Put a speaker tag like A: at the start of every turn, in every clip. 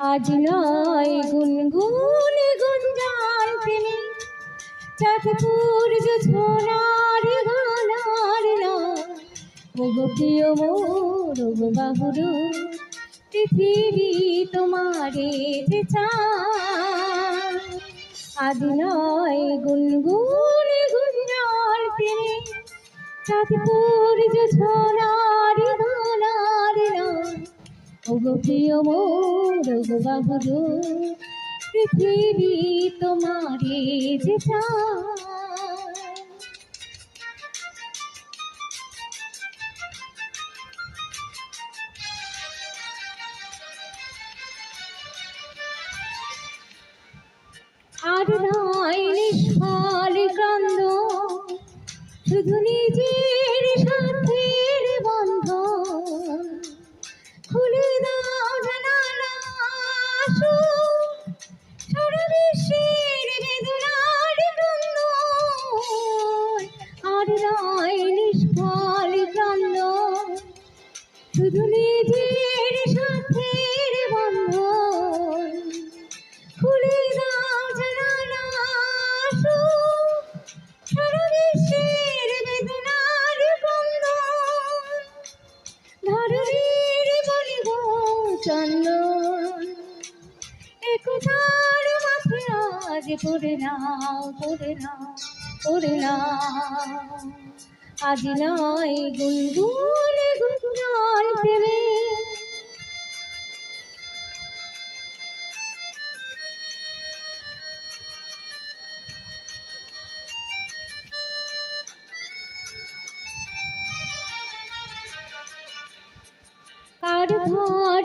A: আজ নয় গুনগুন গুঞ্জান প্রেমে। চাঁদপুর ছোনার গানার ওগো প্রিয় মোর, ওগো বাহুরু, পৃথিবী তোমারে যে আজ নয় গুনগুন গুঞ্জান প্রেমে। চাঁদপুর ছোনার গানার ওগো প্রিয় মোর বাহুরু পৃথিবী তোমারে যে আর নয় নিষ্ফল কান্দ শুধু নিজের শুধু নিজের সাথের বন্ধ খুলে দাও জানালা সারা বিশ্বের বেদনার বন্ধ ধরণীর বলি গো চন্দন একতার মাথে আজ পড়ে নাও পড়ে নাও পড়ে নাও। আজ নয় গুনগুন গুঞ্জন প্রেমে। কার ঘর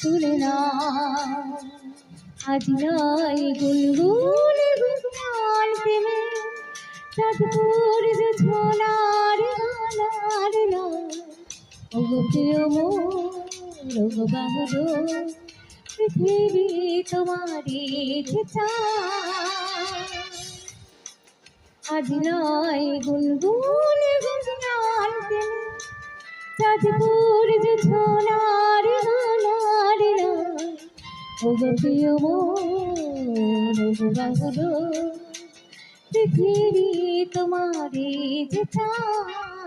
A: তুলে নাও আজ নয় গুনগুন গুনগান প্রেমে, চাঁদপুর যে ছোলার গানার ওগো প্রিয় মোর ওগো বাহুরো পৃথিবী তোমারে যে চায় আজ নয় গুনগুন গুনগান প্রেমে, চাঁদপুর যে প্রিয় বাহুরো পৃথিবী তোমারে যে চায়